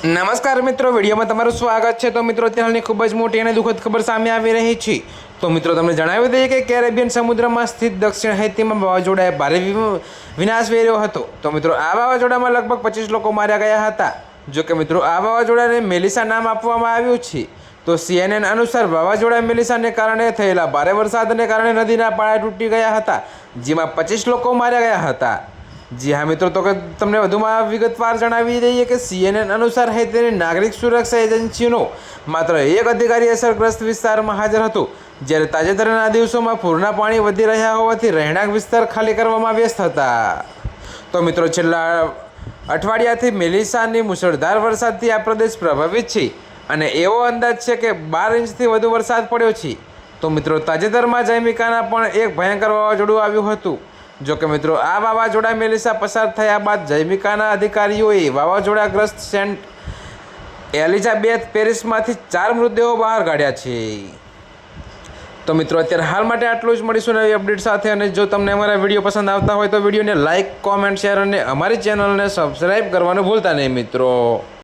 નમસ્કાર મિત્રો, વિડીયોમાં તમારું સ્વાગત છે. તો મિત્રો, અત્યારની ખૂબ જ મોટી અને દુઃખદ ખબર સામે આવી રહી છે. તો મિત્રો, તમને જણાવી દઈએ કે કેરેબિયન સમુદ્રમાં સ્થિત દક્ષિણ હૈતીમાં વાવાઝોડાએ ભારે વિનાશ વેર્યો હતો. તો મિત્રો, આ વાવાઝોડામાં લગભગ પચીસ લોકો માર્યા ગયા હતા. જો કે મિત્રો, આ વાવાઝોડાને મેલિસા નામ આપવામાં આવ્યું છે. તો સીએનએન અનુસાર વાવાઝોડા મેલિસાને કારણે થયેલા ભારે વરસાદને કારણે નદીના પાળા તૂટી ગયા હતા, જેમાં પચીસ લોકો માર્યા ગયા હતા. જી હા મિત્રો, તો કે તમને વધુમાં વિગતવાર જણાવી દઈએ કે સીએનએન અનુસાર હૈદરની નાગરિક સુરક્ષા એજન્સીનો માત્ર એક અધિકારી અસરગ્રસ્ત વિસ્તારમાં હાજર હતો, જ્યારે તાજેતરના દિવસોમાં પૂરના પાણી વધી રહ્યા હોવાથી રહેણાંક વિસ્તાર ખાલી કરવામાં વ્યસ્ત હતા. તો મિત્રો, છેલ્લા અઠવાડિયાથી મેલિસાની મુશળધાર વરસાદથી આ પ્રદેશ પ્રભાવિત છે અને એવો અંદાજ છે કે બાર ઇંચથી વધુ વરસાદ પડ્યો છે. તો મિત્રો, તાજેતરમાં જૈમિકાના પણ એક ભયંકર વાવાઝોડું આવ્યું હતું. જો કે મિત્રો, આ વાવાઝોડા મેલિસા પસાર થયા બાદ જૈમિકાના અધિકારીઓએ વાવાઝોડાગ્રસ્ત સેન્ટ એલિઝાબેથ પેરિસમાંથી ચાર મૃતદેહો બહાર કાઢ્યા છે. તો મિત્રો, અત્યારે હાલ માટે આટલું જ. મળીશું નવી અપડેટ સાથે અને જો તમને અમારા વીડિયો પસંદ આવતા હોય તો વિડીયોને લાઇક કોમેન્ટ, શેર અને અમારી ચેનલને સબસ્ક્રાઈબ કરવાનું ભૂલતા નહીં મિત્રો.